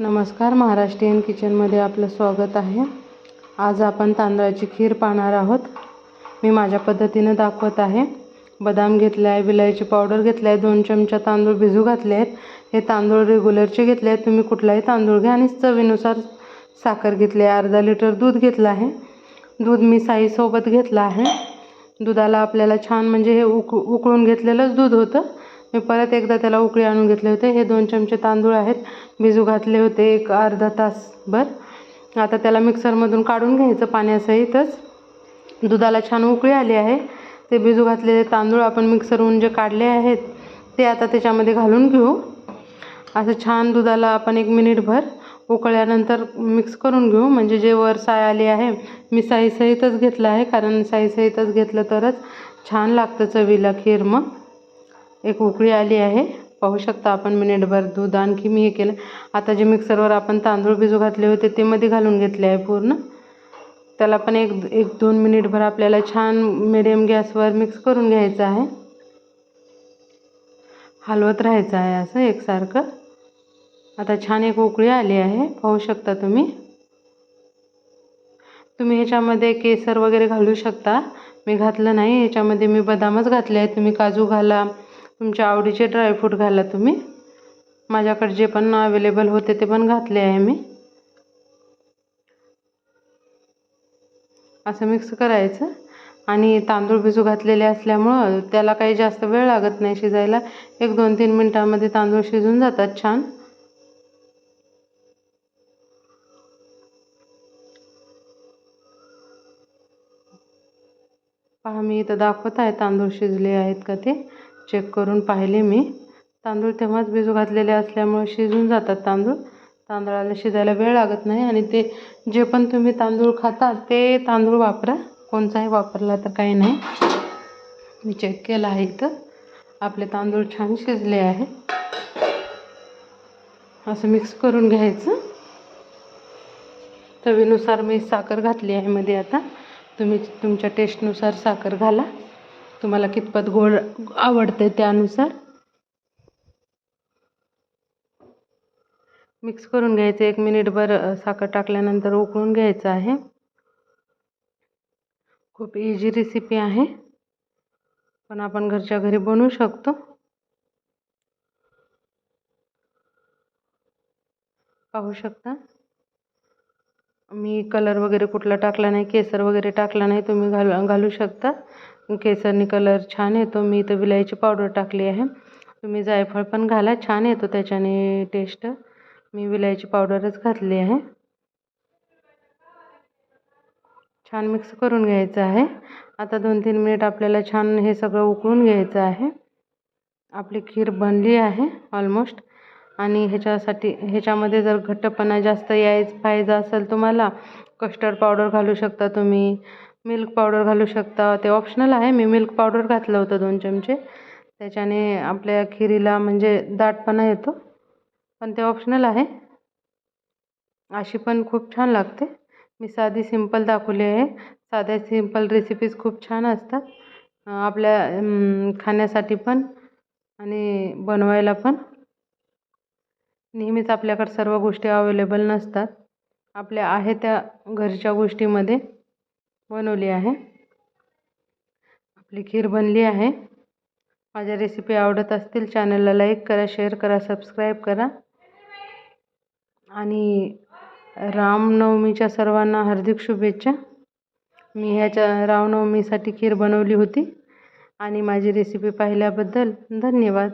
नमस्कार महाराष्ट्रीयन किचनमध्ये आपलं स्वागत आहे. आज आपण तांदळाची खीर पाहणार आहोत. मी माझ्या पद्धतीनं दाखवत आहे. बदाम घेतले आहे विलायची पावडर घेतली आहे दोन चमचा तांदूळ भिजू घातले आहेत. हे तांदूळ रेग्युलरचे घेतले आहेत. तुम्ही कुठलाही तांदूळ घ्या आणि चवीनुसार साखर घेतली आहे. अर्धा लिटर दूध घेतलं आहे. दूध मी साईसोबत घेतलं आहे. दुधाला आपल्याला छान म्हणजे हे उक उकळून घेतलेलंच दूध होतं. मी परत एकदा त्याला उकळी आणून घेतले होते. हे दोन चमचे तांदूळ आहेत. भिजू घातले होते एक अर्धा तासभर आता त्याला मिक्सरमधून काढून घ्यायचं पाण्यासहितच. दुधाला छान उकळी आली आहे. ते भिजू घातलेले तांदूळ आपण मिक्सरहून जे काढले आहेत ते आता त्याच्यामध्ये घालून घेऊ. असं छान दुधाला आपण एक मिनिटभर उकळल्यानंतर मिक्स करून घेऊ. म्हणजे जे वर साय आली आहे मी साईसहितच घेतलं आहे. कारण साईसहितच घेतलं तरच छान लागतं चवीला खीर मग. एक उकळी आली आहे. पाहू शकता आपण मिनिटभर दूध आणखी मी हे केलं. आता जे मिक्सरवर आपण तांदूळ भिजू घातले होते ते मध्ये घालून घेतले आहे पूर्ण. त्याला पण एक एक दोन मिनिटभर आपल्याला छान मिडियम गॅसवर मिक्स करून घ्यायचं आहे. हलवत राहायचं आहे असं एकसारखं. आता छान एक उकळी आली आहे. पाहू शकता तुम्ही. तुम्ही ह्याच्यामध्ये केसर वगैरे घालू शकता. मी घातलं नाही. ह्याच्यामध्ये मी बदामच घातले आहेत. तुम्ही काजू घाला तुमच्या आवडीचे ड्रायफ्रूट घाला तुम्ही. माझ्याकडे जे पण अवेलेबल होते ते पण घातले आहे मी. असं मिक्स करायचं. आणि तांदूळ भिजू घातलेले असल्यामुळं त्याला काही जास्त वेळ लागत नाही शिजायला. एक दोन तीन मिनटामध्ये तांदूळ शिजून जातात छान. पहा मी इथं दाखवत आहे तांदूळ शिजले आहेत का ते. चेक करून पाहिले मी. तांदूळ तेव्हाच भिजू घातलेले असल्यामुळे शिजून जातात तांदूळ. तांदळाला शिजायला वेळ लागत नाही आणि ते जे पण तुम्ही तांदूळ खाता ते तांदूळ वापरा. कोणताही वापरला तर काही नाही. मी चेक केलं आहे इथं. आपले तांदूळ छान शिजले आहे. असं मिक्स करून घ्यायचं. चवीनुसार मी साखर घातली आहे मध्ये आता. तुम्ही तुमच्या टेस्टनुसार साखर घाला. तुम्हाला कितपत गोड आवडते त्यानुसार? मिक्स करून घ्यायचं. एक मिनिटभर साखर टाकल्यानंतर उकळून घ्यायचं आहे. खूप इझी रेसिपी आहे. पण आपण घरच्या घरी बनवू शकतो. पाहू शकता? मी कलर वगैरे कुठला टाकला नाही केसर वगैरे टाकला नाही तुम्ही घाल घालू शकता. केसरनी कलर छान येतो मी इथं विलायची पावडर टाकली आहे. तुम्ही जायफळ पण घाला. छान येतो त्याच्याने टेस्ट मी विलायची पावडरच घातली आहे. छान मिक्स करून घ्यायचं आहे. आता दोन तीन मिनिट आपल्याला छान हे सगळं उकळून घ्यायचं आहे. आपली खीर बनली आहे ऑलमोस्ट आणि ह्याच्यासाठी ह्याच्यामध्ये जर घट्टपणा जास्त यायचं पाहिजे असेल तुम्हाला कस्टर्ड पावडर घालू शकता तुम्ही. मिल्क पावडर घालू शकता. ते ऑप्शनल आहे. मी मिल्क पावडर घातलं होतं दोन चमचे. त्याच्याने आपल्या खिरीला म्हणजे दाटपणा येतो. पण ते ऑप्शनल आहे. अशी पण खूप छान लागते. मी साधी सिंपल दाखवली आहे. साध्या सिंपल रेसिपीज खूप छान असतात. आपल्या खाण्यासाठी पण आणि बनवायला पण. नेहमीच आपल्याकडे सर्व गोष्टी अवेलेबल नसतात. आपल्या आहे त्या घरच्या गोष्टीमध्ये. बनवली आहे. आपली खीर बनली आहे. माझ्या रेसिपी आवडत असतील चॅनलला लाईक करा शेअर करा सबस्क्राईब करा. आणि रामनवमीच्या सर्वांना हार्दिक शुभेच्छा. मी ह्याच्या रामनवमीसाठी खीर बनवली होती. आणि माझी रेसिपी पाहिल्याबद्दल धन्यवाद.